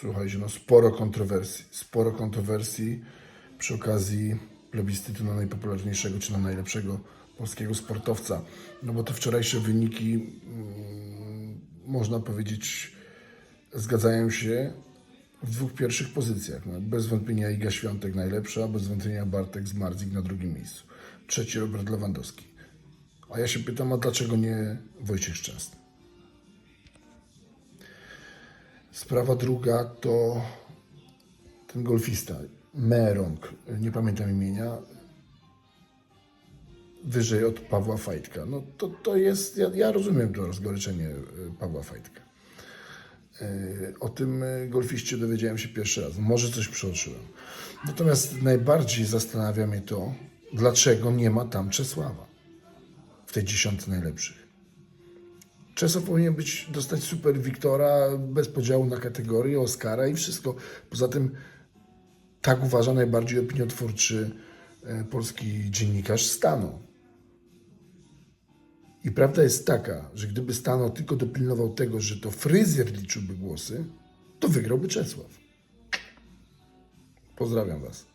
Słuchajcie, no sporo kontrowersji. Sporo kontrowersji przy okazji plebiscytu na najpopularniejszego czy na najlepszego polskiego sportowca. No bo te wczorajsze wyniki, mm, można powiedzieć, zgadzają się w dwóch pierwszych pozycjach. No, bez wątpienia Iga Świątek najlepsza, bez wątpienia Bartek Zmarzik na drugim miejscu. Trzeci Robert Lewandowski. A ja się pytam, a dlaczego nie Wojciech Szczęsny? Sprawa druga to ten golfista, Merong, nie pamiętam imienia, wyżej od Pawła Fajtka. No to, to jest, ja, ja rozumiem to rozgoryczenie e, Pawła Fajtka. E, O tym e, golfiście dowiedziałem się pierwszy raz. Może coś przeoczyłem. Natomiast najbardziej zastanawia mnie to, dlaczego nie ma tam Czesława w tej dziesiątce najlepszych. Czesław powinien być, dostać super Wiktora bez podziału na kategorie, Oscara i wszystko. Poza tym tak uważa najbardziej opiniotwórczy e, polski dziennikarz Stano. I prawda jest taka, że gdyby Stano tylko dopilnował tego, że to fryzjer liczyłby głosy, to wygrałby Czesław. Pozdrawiam Was.